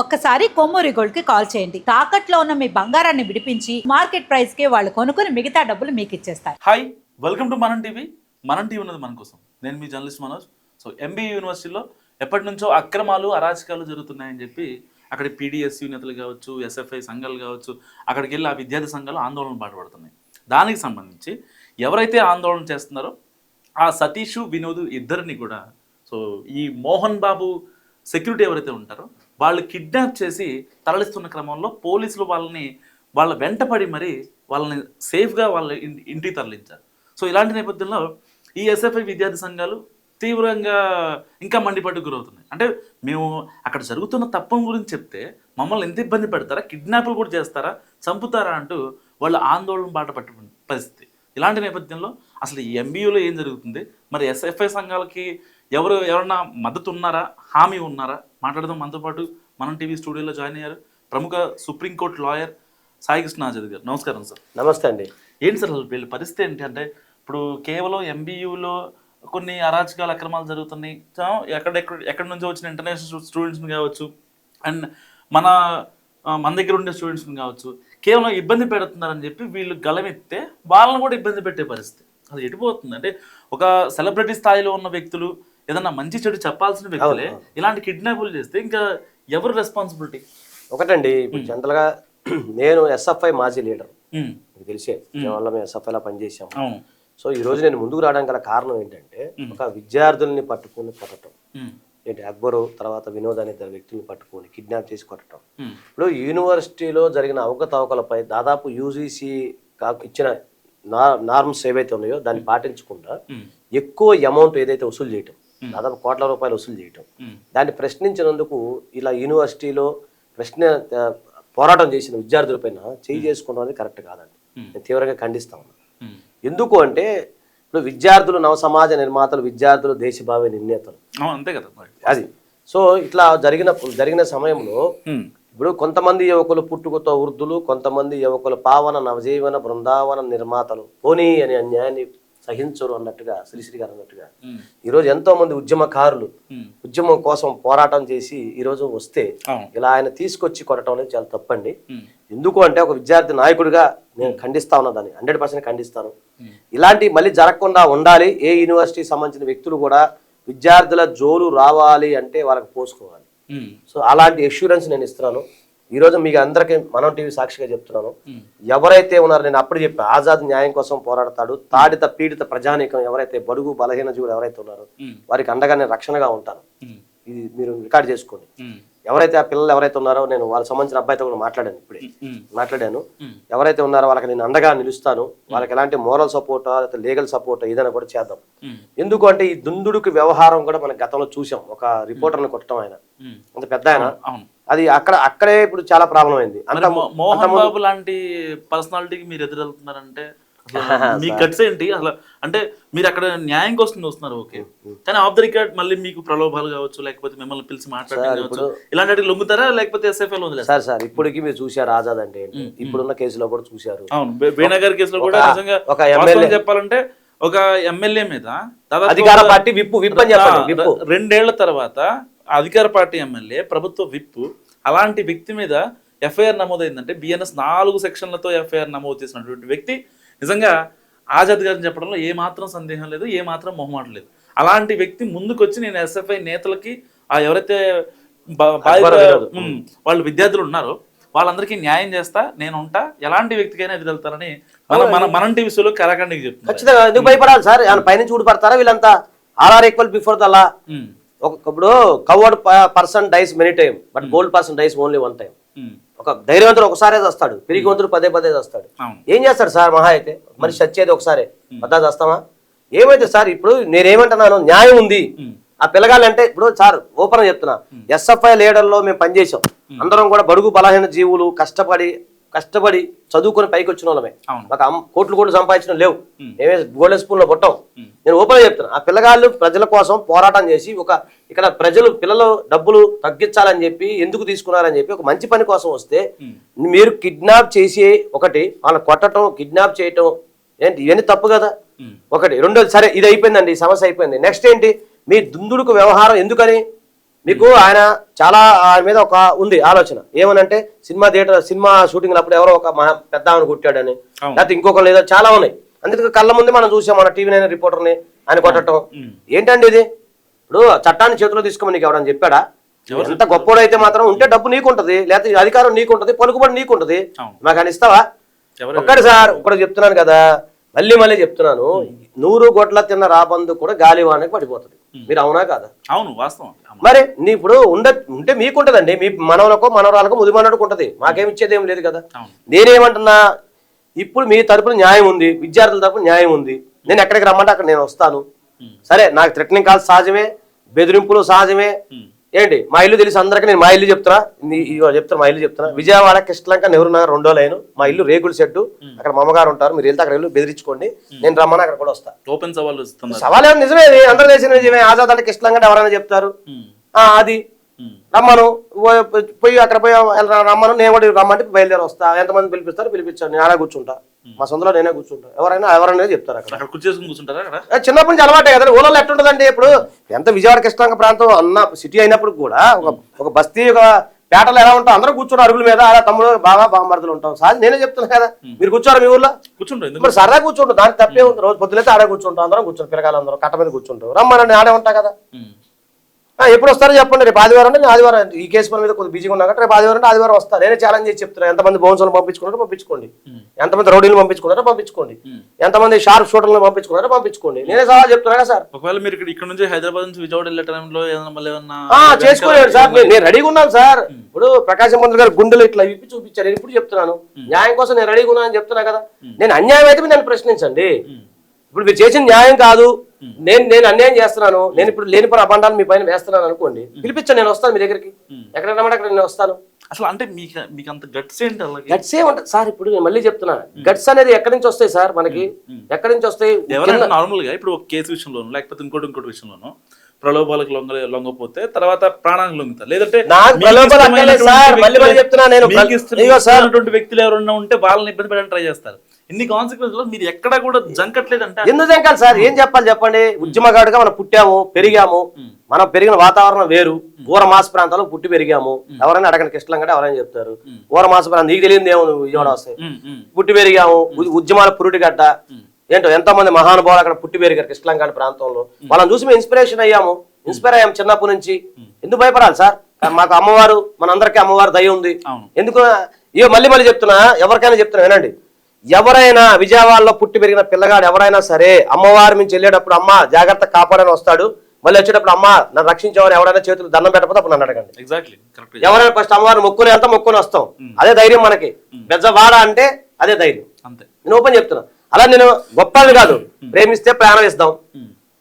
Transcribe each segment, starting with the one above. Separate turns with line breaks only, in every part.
ఒక్కసారి కొమ్మూరి గోల్డ్కి కాల్ చేయండి. తాకట్లో ఉన్న మీ బంగారాన్ని విడిపించి మార్కెట్ ప్రైస్కి వాళ్ళు కొనుక్కుని మిగతా డబ్బులు మీకు ఇచ్చేస్తారు.
Hi welcome to Manam TV. Manam TV ఉన్నది మన కోసం. నేను మీ జర్నలిస్ట్ మనోజ్. సో ఎంబీ యూనివర్సిటీలో ఎప్పటి నుంచో అక్రమాలు అరాచకాలు జరుగుతున్నాయని చెప్పి అక్కడ పీడిఎస్యూ నేతలు కావచ్చు ఎస్ఎఫ్ఐ సంఘాలు కావచ్చు అక్కడికి వెళ్ళి ఆ విద్యార్థి సంఘాలు ఆందోళన పాటుపడుతున్నాయి దానికి సంబంధించి ఎవరైతే ఆందోళన చేస్తున్నారో ఆ సతీషు వినోద్ ఇద్దరిని కూడా సో ఈ మోహన్ బాబు సెక్యూరిటీ ఎవరైతే ఉంటారో వాళ్ళు కిడ్నాప్ చేసి తరలిస్తున్న క్రమంలో పోలీసులు వాళ్ళని వాళ్ళ వెంటపడి మరి వాళ్ళని సేఫ్గా వాళ్ళ ఇంటికి తరలించారు. సో ఇలాంటి నేపథ్యంలో ఈ ఎస్ఎఫ్ఐ విద్యార్థి సంఘాలు తీవ్రంగా ఇంకా మండిపడ్డు గురవుతున్నాయి. అంటే మేము అక్కడ జరుగుతున్న తప్పం గురించి చెప్తే మమ్మల్ని ఎంత ఇబ్బంది పెడతారా? కిడ్నాప్లు కూడా చేస్తారా? చంపుతారా అంటూ వాళ్ళు ఆందోళన బాట పట్టు పరిస్థితి. ఇలాంటి నేపథ్యంలో అసలు ఈ ఎంబీయూలో ఏం జరుగుతుంది? మరి ఎస్ఎఫ్ఐ సంఘాలకి ఎవరు ఎవరన్నా మద్దతు ఉన్నారా? హామీ ఉన్నారా? మాట్లాడదాం. మనతో పాటు మనం టీవీ స్టూడియోలో జాయిన్ అయ్యారు ప్రముఖ supreme court lawyer Sai Krishna Azad garu. నమస్కారం సార్.
నమస్తే అండి.
ఏంటి సార్ అసలు వీళ్ళ పరిస్థితి ఏంటి? అంటే ఇప్పుడు కేవలం ఎంబీయూలో కొన్ని అరాచకాల అక్రమాలు జరుగుతున్నాయి. ఎక్కడెక్కడ ఎక్కడి నుంచో వచ్చిన ఇంటర్నేషనల్ స్టూడెంట్స్ని కావచ్చు అండ్ మన మన దగ్గర ఉండే స్టూడెంట్స్ని కావచ్చు కేవలం ఇబ్బంది పెడుతున్నారని చెప్పి వీళ్ళు గలమెత్తే వాళ్ళని కూడా ఇబ్బంది పెట్టే పరిస్థితి. అది ఎటుపోతుంది అంటే ఒక సెలబ్రిటీ స్థాయిలో ఉన్న వ్యక్తులు ఏదన్నా మంచి చెడు చెప్పాల్సిన వ్యక్తులే ఇలాంటి కిడ్నాపులు చేస్తే ఇంకా ఎవరు రెస్పాన్సిబిలిటీ
ఒకటండి ఇప్పుడు జనరల్గా నేను ఎస్ఎఫ్ఐ మాజీ లీడర్. మీకు తెలిసే వల్ల మేము ఎస్ఎఫ్ఐలా పనిచేసాము సో ఈ రోజు నేను ముందుకు రావడానికి గల కారణం ఏంటంటే ఒక విద్యార్థుల్ని పట్టుకుని కొట్టడం ఏంటి అక్బరు తర్వాత వినోద్ అనే ఇద్దరు వ్యక్తుల్ని పట్టుకొని కిడ్నాప్ చేసి కొట్టడం ఇప్పుడు యూనివర్సిటీలో జరిగిన అవకతవకలపై దాదాపు యూజీసీ ఇచ్చిన నార్మ్స్ ఏవైతే ఉన్నాయో దాన్ని పాటించకుండా ఎక్కువ అమౌంట్ ఏదైతే వసూలు చేయటం. దాదాపు కోట్ల రూపాయలు వసూలు చేయటం. దాన్ని ప్రశ్నించినందుకు ఇలా యూనివర్సిటీలో ప్రశ్న పోరాటం చేసిన విద్యార్థులపైన చేయి చేసుకోవడం అనేది కరెక్ట్ కాదండి. నేను తీవ్రంగా ఖండిస్తా ఉన్నాను. ఎందుకు అంటే ఇప్పుడు విద్యార్థులు నవ సమాజ నిర్మాతలు విద్యార్థులు దేశభావి నిర్ణేతలు.
అంతే కదా
అది. సో ఇట్లా జరిగిన జరిగిన సమయంలో ఇప్పుడు కొంతమంది యువకులు పుట్టుకతో వృద్ధులు కొంతమంది యువకులు పావన నవజీవన బృందావన నిర్మాతలు పోనీ అని అన్యాయాన్ని సహించరు అన్నట్టుగా శ్రీశ్రీ గారు అన్నట్టుగా. ఈరోజు ఎంతో మంది ఉద్యమకారులు. ఉద్యమం కోసం పోరాటం చేసి ఈరోజు వస్తే ఇలా ఆయన తీసుకొచ్చి కొట్టడం అనేది చాలా తప్పండి. ఎందుకు అంటే ఒక విద్యార్థి నాయకుడిగా నేను ఖండిస్తా ఉన్నా దాన్ని. హండ్రెడ్ పర్సెంట్ ఖండిస్తాను. ఇలాంటి మళ్ళీ జరగకుండా ఉండాలి. ఏ యూనివర్సిటీ సంబంధించిన వ్యక్తులు కూడా విద్యార్థుల జోలు రావాలి అంటే వాళ్ళకి పోసుకోవాలి. సో అలాంటి ఎష్యూరెన్స్ నేను ఇస్తున్నాను. ఈ రోజు మీకు అందరికీ మనం టీవీ సాక్షిగా చెప్తున్నాను. ఎవరైతే ఉన్నారో నేను అప్పుడు చెప్పా ఆజాద్ న్యాయం కోసం పోరాడతాడు తాడిత పీడిత ప్రజానీకం ఎవరైతే బడుగు బలహీన జీవులు ఎవరైతే ఉన్నారో వారికి అండగా నేను రక్షణగా ఉంటాను ఇది మీరు రికార్డ్ చేసుకోండి. ఎవరైతే ఆ పిల్లలు ఎవరైతే ఉన్నారో నేను వాళ్ళకి సంబంధించిన అబ్బాయితో కూడా మాట్లాడాను ఇప్పుడే. మాట్లాడాను. ఎవరైతే ఉన్నారో వాళ్ళకి నేను అండగా నిలుస్తాను. వాళ్ళకి ఎలాంటి మోరల్ సపోర్ట్ లేకపోతే లీగల్ సపోర్ట్ ఏదైనా కూడా చేద్దాం. ఎందుకు అంటే ఈ దుందుడుకు వ్యవహారం కూడా మనం గతంలో చూసాం. ఒక రిపోర్టర్ని కొట్టడం ఆయన. అంత పెద్ద ఆయన. అది అక్కడ అక్కడే ఇప్పుడు చాలా ప్రాబ్లం అయింది అంత
మోహన్ బాబు లాంటి పర్సనాలిటీకి మీరు ఎదురెళ్తున్నారంటే మీ కట్స్ ఏంటి? అసలు అంటే మీరు అక్కడ న్యాయం కోసం చూస్తున్నారు ఓకే. కానీ ఆఫ్ ద రికార్డ్ మళ్ళీ మీకు ప్రలోభాలు కావచ్చు లేకపోతే మిమ్మల్ని పిలిచి మాట్లాడడం కావచ్చు. ఇలాంటి లొంగుతారా? లేకపోతే ఎస్ఎఫ్ఐ లో
సార్ సార్ ఇప్పటికి మీరు చూశారు ఆజాద్ అంటే ఇప్పుడున్న కేసులో కూడా
అవును బే- బేనగర్ కేసులో కూడా నిజంగా
ఒక ఎమ్మెల్యే.
చెప్పాలంటే ఒక ఎమ్మెల్యే మీద
అధికార పార్టీ విప్పు అని విప్పు.
రెండేళ్ళ తర్వాత అధికార పార్టీ ఎమ్మెల్యే ప్రభుత్వ విప్పు అలాంటి వ్యక్తి మీద ఎఫ్ఐఆర్ నమోదైందంటే బిఎన్ఎస్ నాలుగు సెక్షన్లతో ఎఫ్ఐఆర్ నమోదు చేసినటువంటి వ్యక్తి నిజంగా ఆజాద్ గారిని చెప్పడంలో ఏ మాత్రం సందేహం లేదు ఏ మాత్రం మొహమాట లేదు. అలాంటి వ్యక్తి ముందుకొచ్చి నేను ఎస్ఎఫ్ఐ నేతలకి ఆ ఎవరైతే వాళ్ళు విద్యార్థులు ఉన్నారో వాళ్ళందరికీ న్యాయం చేస్తా నేను ఉంటా ఎలాంటి వ్యక్తికైనా ఎదురెళ్తారని మన మన మనం టీవీ షోలో కరాఖండికి చెప్తున్నారు.
ఖచ్చితంగా ఎందుకు భయపడాలి? సార్ ఆయన పైనుంచి ఊడిపడతారా? వీళ్ళంతా R R equal before the ఒక ఇప్పుడు coward person dies many time but bold person dies only one time
um,
ఒక ధైర్యవంతుడు ఒకసారే వస్తాడు పిరిగివంతుడు పదే పదే వస్తాడు
అవును.
ఏం చేస్తాడు సార్ మహా అయితే? మరి చచ్చేది ఒకసారే. పద్దా చేస్తామా? ఏమైతే సార్ ఇప్పుడు నేనేమంటున్నాను న్యాయం ఉంది. ఆ పిల్లగాళ్ళు అంటే ఇప్పుడు సార్ ఓపెన్ చెప్తున్నా. ఎస్ఎఫ్ఐ లీడర్లో మేము పనిచేసాం అందరం కూడా బడుగు బలహీన జీవులు కష్టపడి కష్టపడి చదువుకొని పైకి వచ్చిన వాళ్ళమే. అమ్- కోట్లు కోట్లు సంపాదించడం లేవు. మేమే గోల్డెన్ స్పూన్లో పుట్టాం. నేను ఓపెన్ చెప్తున్నా ఆ పిల్లగాళ్ళు ప్రజల కోసం పోరాటం చేసి ఒక ఇక్కడ ప్రజలు పిల్లలు డబ్బులు తగ్గించాలని చెప్పి ఎందుకు తీసుకున్నారని చెప్పి ఒక మంచి పని కోసం వస్తే. మీరు కిడ్నాప్ చేసి ఒకటి వాళ్ళని కొట్టడం కిడ్నాప్ చేయటం ఏంటి? ఇవన్నీ తప్పు కదా. ఒకటి. రెండోది సరే ఇది అయిపోయిందండి సమస్య అయిపోయింది. నెక్స్ట్ ఏంటి? మీ దుందుడుకు వ్యవహారం ఎందుకని? మీకు ఆయన చాలా ఆయన మీద ఒక ఉంది ఆలోచన. ఏమనంటే సినిమా థియేటర్ సినిమా షూటింగ్ అప్పుడు ఎవరో ఒక పెద్ద ఆమెను కొట్టాడని. లేకపోతే ఇంకొకరు లేదా చాలా ఉన్నాయి. అందుకే కళ్ళ ముందే మనం చూసాం మన టీవీ నైన్ రిపోర్టర్ని ఆయన కొట్టడం. ఏంటండి ఇది? ఇప్పుడు చట్టాన్ని చేతిలో తీసుకోమని నీకు ఎవడని చెప్పాడా? ఎంత గొప్పోడైతే మాత్రం ఉంటే డబ్బు నీకుంటది లేకపోతే అధికారం నీకుంటది పలుకుబడి నీకుంటది. మాకు అని ఇస్తావా? ఒక్కటి సార్ ఒకటి చెప్తున్నాను కదా. మళ్ళీ మళ్ళీ చెప్తున్నాను నూరు గొడ్ల తిన్న రాబందు కూడా గాలివానకి పడిపోతుంది. మీరు అవునా కాదా?
అవును వాస్తవం.
మరి నీ ఇప్పుడు ఉండ ఉంటే మీకుంటదండి మీ మనవలకో మనవరాలకో ముదిమన్నడికి ఉంటది మాకేం ఇచ్చేది ఏం లేదు కదా. నేనేమంటున్నా ఇప్పుడు మీ తరపున న్యాయం ఉంది విద్యార్థుల తరపున న్యాయం ఉంది. నేను ఎక్కడికి రమ్మంటే అక్కడ నేను వస్తాను. సరే నాకు థ్రెటనింగ్ కాల్స్ సహజమే బెదిరింపులు సహజమే. ఏంటి? మా ఇల్లు తెలిసి అందరికీ నేను మా ఇల్లు చెప్తున్నా. నీ- ఇదిగో చెప్తున్నా మా ఇల్లు చెప్తున్నా. విజయవాడ కృష్ణలంక నెహ్రూ నగర్ రెండో లైన్. మా ఇల్లు రేకుల షెడ్డు. అక్కడ మా అమ్మగారు ఉంటారు. మీరు వెళ్తే అక్కడ వెళ్ళి బెదిరించుకోండి. నేను రమ్మని అక్కడ కూడా వస్తా.
ఓపెన్ ఇస్తున్నారు.
సవాల్ ఏమో నిజమే. అందరూ తెలిసిన నిజమే ఆజాద్ అంటే కృష్ణలంక ఎవరైనా చెప్తారు. అది. రమ్మను. పోయి అక్కడ పోయి రమ్మను. నేను కూడా రమ్మంటే బయలుదేరి వస్తా. ఎంతమంది పిలిపిస్తారు? పిలిపించాను నేను ఆడే కూర్చుంటా. మా సొంతలో నేనే కూర్చుంటా. ఎవరైనా ఎవరైనా చెప్తారు అక్కడ.
కూర్చేసుకుని కూర్చుంటారా
చిన్నప్పటి నుంచి అలవాటే కదా ఊళ్ళో ఎట్టుంటదండి ఇప్పుడు? ఎంత విజయవాడ కృష్ణాంగ ప్రాంతం అన్న సిటీ అయినప్పుడు కూడా ఒక ఒక బస్తీ ఒక పేటలో ఎలా ఉంటాం అందరూ కూర్చుని అరుగుల మీద అలా తమ్ముడు బాగా బామ్మర్దులు ఉంటాం. సార్ నేనే చెప్తున్నా కదా మీరు కూర్చోరు మీ ఊర్లో?
కూర్చుంటారు
ఇప్పుడు సరదా కూర్చుంటాం దానికి తప్పే ఉంది. రోజు పొద్దులైతే ఆడే కూర్చుంటాం అందరం కూర్చుంటాం పిల్లకాయలు అందరం కట్ట మీద కూర్చుంటాం. రమ్మనండి ఆడే ఉంటా కదా. ఎప్పుడు వస్తారో చెప్పండి రేపు ఆదివారం అంటే నేను ఆదివారం ఈ కేసు పని మీద కొద్దిగా బిజీగా ఉన్నా కాబట్టి రేపు ఆదివారం అంటే ఆదివారం వస్తా. నేనే ఛాలెంజ్ చేసి చెప్తున్నా ఎంతమంది బౌన్సర్లు పంపించుకున్నారో పంపించుకోండి. ఎంతమంది రౌడీలు పంపించుకున్నారో పంపించుకోండి. ఎంతమంది షార్ప్ షూటర్లు పంపించుకున్నారో పంపించుకోండి. నేనే సవాల్ చెప్తున్నా కదా సార్.
ఒకవేళ మీరు ఇక్కడ ఇక్కడ నుంచి హైదరాబాద్ నుంచి విజయవాడ వెళ్ళే టైంలో ఏమన్నా
చేసుకోలేదు సార్. నేను- నేను రెడీగా ఉన్నాను సార్. ఇప్పుడు ప్రకాశం పంతులు గారు గుండెలు ఇట్లా విప్పి చూపించారు. నేను ఇప్పుడు చెప్తున్నాను. న్యాయం కోసం నేను రెడీగా ఉన్నాను చెప్తున్నా కదా. నేను అన్యాయం అయితే నన్ను ప్రశ్నించండి. ఇప్పుడు మీరు చేసిన న్యాయం కాదు. నేను నేను అన్యాయం చేస్తున్నాను. నేను ఇప్పుడు లేని పని అబండాలు మీ పైన వేస్తున్నాను అనుకోండి. పిలిపించండి నేను వస్తాను మీ దగ్గరికి. ఎక్కడ రమ్మంటే అక్కడ నేను వస్తాను.
అసలు అంటే మీకు మీకు అంత గట్స్ ఏంటి
గట్స్ ఏమంటారు సార్ ఇప్పుడు నేను మళ్ళీ చెప్తున్నా. గట్స్ అనేది ఎక్కడి నుంచి వస్తాయి సార్ మనకి? ఎక్కడి నుంచి వస్తాయి?
ఎవరైనా నార్మల్గా ఇప్పుడు ఒక కేసు విషయంలోను లేకపోతే ఇంకోటి ఇంకోటి విషయంలోను ప్రలోభాలకు లొంగ లొంగపోతే తర్వాత ప్రాణానికి లొంగుతారు. లేదంటే వ్యక్తులే-
చెప్తున్నా నేను.
మీకు ఇష్టం-
ఇదిగో సార్.
ఇష్టమైనటువంటి వ్యక్తులు ఎవరైనా ఉంటే వాళ్ళని ఇబ్బంది పెట్టడానికి ట్రై చేస్తారు. ఇన్ని కాన్సిక్వెన్స్లో మీరు ఎక్కడా కూడా జంకట్లేదంటే
ఎందుకు జంకాలి సార్? ఏం చెప్పాలి చెప్పండి? ఉద్యమగాడుగా మనం పుట్టాము పెరిగాము. మనం పెరిగిన వాతావరణం వేరు. ఊర మాస ప్రాంతాల్లో పుట్టి పెరిగాము. ఎవరైనా అడగండి కృష్ణం కంటే ఎవరైనా చెప్తారు. ఊర మాస ప్రాంతం నీకు తెలియదు ఏమో విజయవాడ వస్తాయి
ఉమ్,
పుట్టి పెరిగాము ఉద్యమాల పురుటిగడ్డ ఏంటో ఎంతో మంది మహానుభావులు అక్కడ పుట్టి పెరిగారు కృష్ణలంక ప్రాంతంలో. వాళ్ళని చూసి మేము ఇన్స్పిరేషన్ అయ్యాము. ఇన్స్పైర్ అయ్యాము చిన్నప్పటి నుంచి. ఎందుకు భయపడాలి సార్? మాకు అమ్మవారు మనందరికీ అమ్మవారు దయ ఉంది. ఎందుకు? ఇయో మళ్ళీ మళ్ళీ చెప్తున్నా ఎవరికైనా చెప్తున్నా వినండి. ఎవరైనా విజయవాడలో పుట్టి పెరిగిన పిల్లగాడు ఎవరైనా సరే అమ్మవారి నుంచి వెళ్ళేటప్పుడు అమ్మ జాగ్రత్త కాపాడని వస్తాడు. మళ్ళీ వచ్చేటప్పుడు అమ్మ నన్ను రక్షించేవారు ఎవరైనా చేతులు దండం పెట్టకపోతే అప్పుడు నన్ను అడగండి.
ఎగ్జాక్ట్లీ
ఎవరైనా ఫస్ట్ అమ్మవారిని మొక్కుని వెళ్తా మొక్కుని వస్తాం. అదే ధైర్యం మనకి. బెజ్జవాడ అంటే అదే ధైర్యం.
అంతే.
నేను ఓపెన్ చెప్తున్నా. అలా నేను గొప్పని కాదు. ప్రేమిస్తే ప్రాణం ఇస్తాం.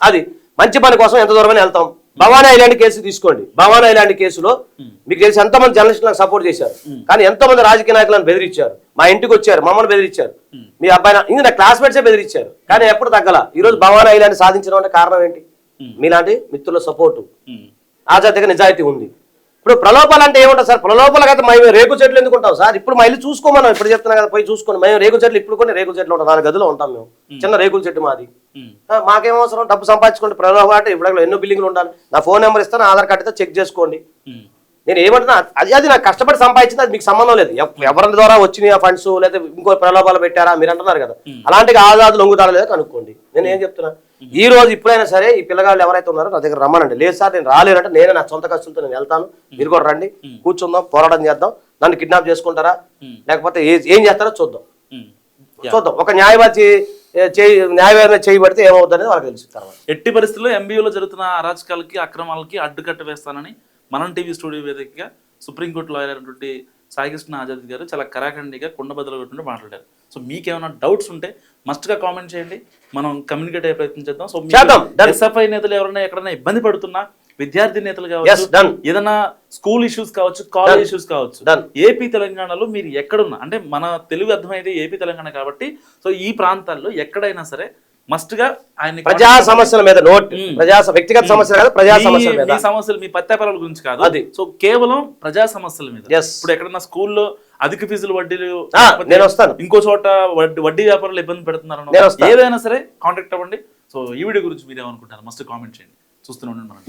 అది మంచి పని కోసం ఎంత దూరమైనా వెళ్తాం. భవానీ ఐలాండ్ కేసు తీసుకోండి. భవానీ ఐలాండ్ కేసులో మీకు తెలిసి ఎంతమంది జర్నలిస్టులు నాకు సపోర్ట్ చేశారు. కానీ ఎంతో మంది రాజకీయ నాయకులను బెదిరించారు. మా ఇంటికి వచ్చారు మమ్మల్ని బెదిరించారు. మీ అబ్బాయి ఇంకా నా క్లాస్మేట్సే బెదిరించారు. కానీ ఎప్పుడు తగ్గల. ఈ రోజు భవానీ ఐలాండ్ సాధించడం అంటే కారణం ఏంటి? మీలాంటి మిత్రుల సపోర్టు
ఉమ్,
ఆజాతిగా నిజాయితీ ఉంది. ఇప్పుడు ప్రలోభాలు అంటే ఏముంటుంది సార్? ప్రలోభాలు కదా మేము రేగు చెట్లు ఎందుకు ఉంటాం సార్? ఇప్పుడు మా ఇల్లు చూసుకోమన్నాం ఇప్పుడు చెప్తున్నా కదా పోయి చూసుకోండి. మేము రేగు చెట్లు ఇప్పుడు కొన్ని రేగు చెట్లు ఉంటాం నాలుగు గదిలో ఉంటాం మేము. చిన్న రేకుల చెట్టు మాది. మాకేం అవసరం? డబ్బు సంపాదించుకోండి. ప్రలోభం అంటే ఇప్పుడు ఎన్నో బిల్డింగ్లు ఉండాలి. నా ఫోన్ నెంబర్ ఇస్తాను ఆధార్ కార్డు ఇస్తే చెక్ చేసుకోండి. నేను ఏమంటున్నా అది అది నాకు కష్టపడి సంపాదించింది అది మీకు సంబంధం లేదు. ఎవ- ఎవరి ద్వారా వచ్చినాయి ఆ ఫండ్స్ లేదా ఇంకో ప్రలోభాలు పెట్టారా మీరు అంటున్నారు కదా. అలాంటి ఆజాదు లొంగుతారా లేదా కనుక్కోండి. నేను ఏం చెప్తున్నా ఈ రోజు ఇప్పుడైనా సరే ఈ పిల్లగాళ్ళు ఎవరైతే ఉన్నారో నా దగ్గర రమ్మనండి. లేదు సార్ నేను రాలేనంటే నేనే నా సొంత ఖర్చులతో నేను వెళ్తాను. మీరు కూడా రండి కూర్చుందాం పోరాటం చేద్దాం. నన్ను కిడ్నాప్ చేసుకుంటారా? లేకపోతే ఏ- చేస్తారో చూద్దాం. చూద్దాం. ఒక న్యాయవాది న్యాయవాది చేయబడితే ఏమవుతుంది వాళ్ళకి తెలుసు తర్వాత.
ఎట్టి పరిస్థితుల్లో ఎంబీయూలో జరుగుతున్న అరాచకాలకి అక్రమాలకి అడ్డుకట్ట వేస్తానని మనం టీవీ స్టూడియో వేదికగా సుప్రీంకోర్టు లాయర్ అయినటువంటి సాయికృష్ణ ఆజాద్ గారు చాలా కరాఖండిగా కుండ బదులు కొట్టుంటే మాట్లాడారు సో మీకేమైనా డౌట్స్ ఉంటే మస్ట్గా కామెంట్ చేయండి మనం కమ్యూనికేట్ అయ్యే ప్రయత్నం చేద్దాం సో. ఎస్ఎఫ్ఐ నేతలు ఎవరైనా ఎక్కడైనా ఇబ్బంది పడుతున్నా విద్యార్థి నేతలు కావచ్చు. ఏదైనా స్కూల్ ఇష్యూస్ కావచ్చు కాలేజ్. ఇష్యూస్ కావచ్చు. ఏపీ తెలంగాణలో మీరు ఎక్కడున్నా అంటే మన తెలుగు అర్థమైతే ఏపీ తెలంగాణ కాబట్టి సో ఈ ప్రాంతాల్లో ఎక్కడైనా సరే మస్ట్గా ఆయన
ప్రజా సమస్యల మీద నోట్. ప్రజా వ్యక్తిగత సమస్యలు కాదు ప్రజా సమస్యల మీద
మీ సమస్యలు మీ పత్యాపారాల గురించి కాదు
అది.
సో కేవలం ప్రజా సమస్యల మీద. ఇప్పుడు ఎక్కడన్నా స్కూల్లో అధిక ఫీజులు వడ్డీలు
నేను వస్తాను.
ఇంకో చోట వడ్డీ వ్యాపారులు ఇబ్బంది పెడుతున్నారు. ఏదైనా సరే కాంటాక్ట్ అవ్వండి సో ఈ వీడియో గురించి మీరు ఏమనుకుంటారు మస్ట్ కామెంట్ చేయండి చూస్తూనే ఉండండి మనం